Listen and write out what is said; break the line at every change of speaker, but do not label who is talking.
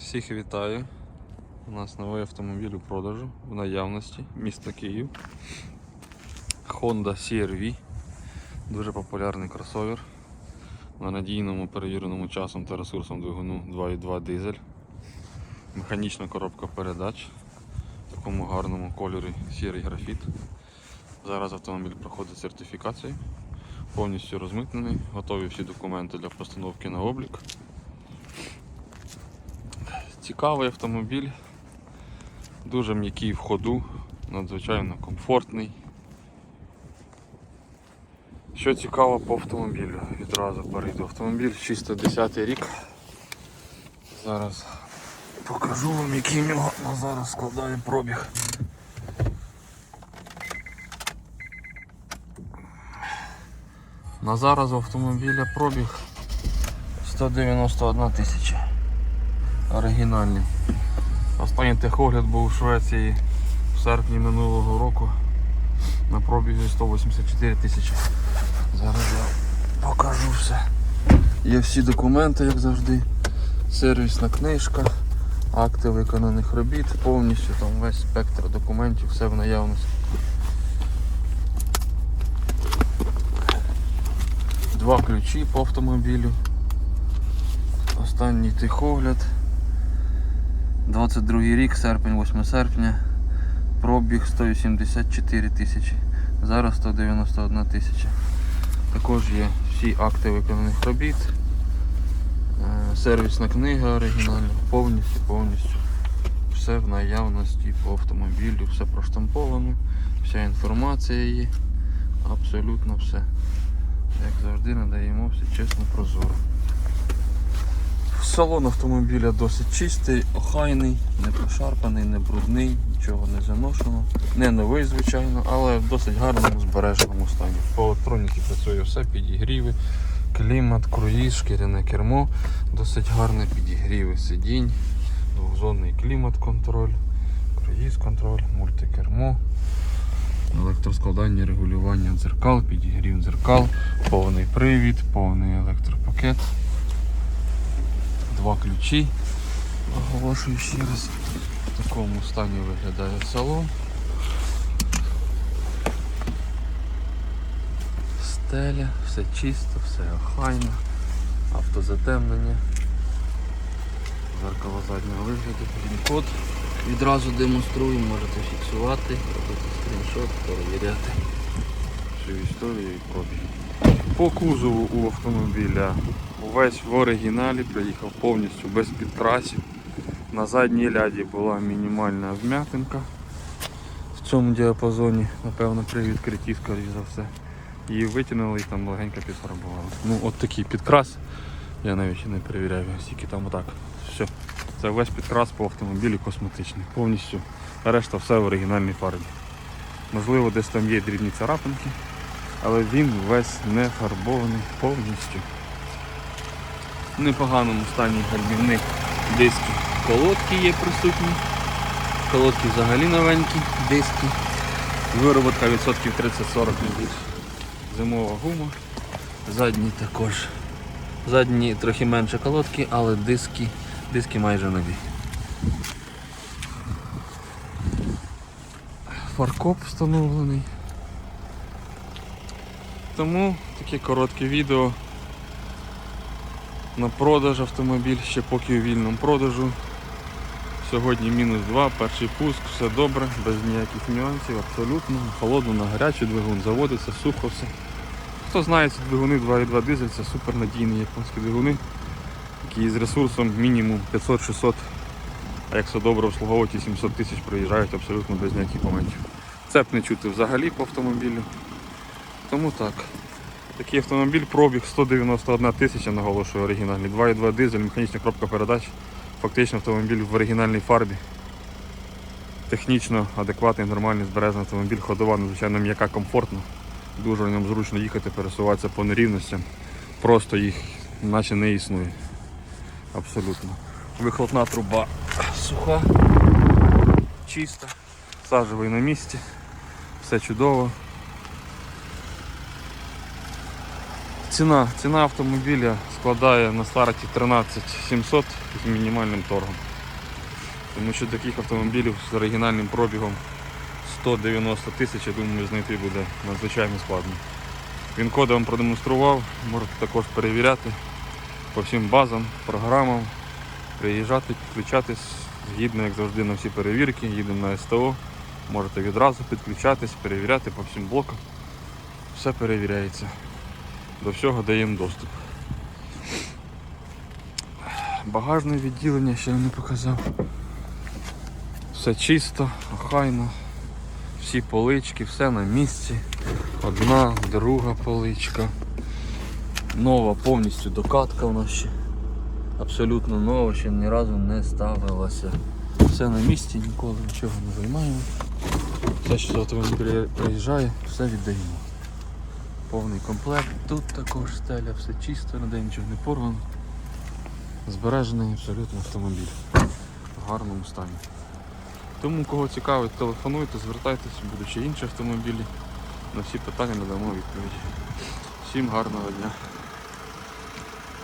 Всіх вітаю. У нас новий автомобіль у продажу в наявності, місто Київ. Honda CR-V. Дуже популярний кросовер. На надійному перевіреному часом та ресурсом двигуну 2.2 дизель. Механічна коробка передач в такому гарному кольорі сірий графіт. Зараз автомобіль проходить сертифікацію, повністю розмитнений, готові всі документи для постановки на облік. Цікавий автомобіль, дуже м'який в ходу, надзвичайно комфортний. Що цікаво по автомобілю, відразу перейду. Автомобіль чисто 10 рік. Зараз покажу вам, який в нього на зараз складає пробіг. На зараз у автомобіля пробіг 191 тисяча. Оригінальний. Останній техогляд був у Швеції в серпні минулого року на пробізі 184 тисячі. Зараз я покажу все. Є всі документи, як завжди. Сервісна книжка, акти виконаних робіт, повністю там весь спектр документів, все в наявності. Два ключі по автомобілю. Останній техогляд. 22 рік, серпень, 8 серпня. Пробіг 184 тисячі. Зараз 191 тисяча. Також є всі акти виконаних робіт. Е, Сервісна книга оригінальна, повністю, повністю. Все в наявності по автомобілю, все проштамповано, вся інформація є. Абсолютно все. Як завжди надаємо все чесно прозоро. Салон автомобіля досить чистий, охайний, не пошарпаний, не брудний, нічого не заношено. Не новий, звичайно, але в досить гарному збереженому стані. По електроніці працює все, підігріви, клімат, круїз, шкіряне кермо, досить гарне підігріви сидінь, двохзонний клімат-контроль, круїз-контроль, мультикермо. Електроскладання, регулювання дзеркал, підігрів дзеркал, повний привід, повний електропакет два ключі. Оголошую ще раз. В такому стані виглядає салон. Стеля, все чисто, все охайно, автозатемнення, зеркало заднього вигляду, він-код. Відразу демонструю, можете фіксувати, робити скріншот, перевіряти всю історію і пробіг. По кузову у автомобіля увесь в оригіналі, приїхав повністю без підкрасів. На задній ляді була мінімальна вм'ятинка в цьому діапазоні, напевно, при відкритті, скоріш за все. Її витягнули і там легенько підфарбували. Ну от такий підкрас. Я навіть не перевіряю, скільки там отак. Все. Це весь підкрас по автомобілі косметичний. Повністю. Решта все в оригінальній фарбі. Можливо, десь там є дрібні царапинки, але він весь не фарбований повністю. В непоганому стані гальмівні диски. Колодки є присутні. Колодки взагалі новенькі, диски. Вироботка відсотків 30-40. Зимова гума. Задні також. Задні трохи менше колодки, але диски, диски майже нові. Фаркоп встановлений. Тому таке коротке відео на продаж автомобіль, ще поки у вільному продажу. Сьогодні мінус 2, перший пуск, все добре, без ніяких нюансів, абсолютно. Холодно на гарячий двигун заводиться, сухо все. Хто знає, ці двигуни 2.2 дизель, це супер надійні японські двигуни, які з ресурсом мінімум 500-600, а якщо добре обслуговувати 700 тисяч проїжджають абсолютно без ніяких моментів. Цеп не чути взагалі по автомобілю. Тому так. Такий автомобіль пробіг 191 тисяча, наголошую оригінальний. 2.2 дизель, механічна коробка передач. Фактично автомобіль в оригінальній фарбі. Технічно адекватний, нормальний, збережений автомобіль, ходова, надзвичайно м'яка, комфортна. Дуже в ньому зручно їхати, пересуватися по нерівностям. Просто їх наче не існує. Абсолютно. Вихлопна труба суха, чиста, сажевий на місці, все чудово. Ціна, ціна автомобіля складає на старті 13 700 з мінімальним торгом. Тому що таких автомобілів з оригінальним пробігом 190 тисяч, я думаю, знайти буде надзвичайно складно. Він коди вам продемонстрував, можете також перевіряти по всім базам, програмам, приїжджати, підключатись згідно, як завжди, на всі перевірки, їдемо на СТО, можете відразу підключатись, перевіряти по всім блокам. Все перевіряється. До всього даємо доступ. Багажне відділення ще не показав. Все чисто, охайно. Всі полички, все на місці. Одна, друга поличка. Нова повністю докатка у нас ще. Абсолютно нова, ще ні разу не ставилася. Все на місці, ніколи нічого не займаємо. Все, що з автомобіля приїжджає, все віддаємо. Повний комплект. Тут також стеля, все чисто, ніде нічого не порвано. Збережений абсолютно автомобіль в гарному стані. Тому кого цікавить, телефонуйте, звертайтеся, будуть ще інші автомобілі. На всі питання надамо відповідь. Всім гарного дня.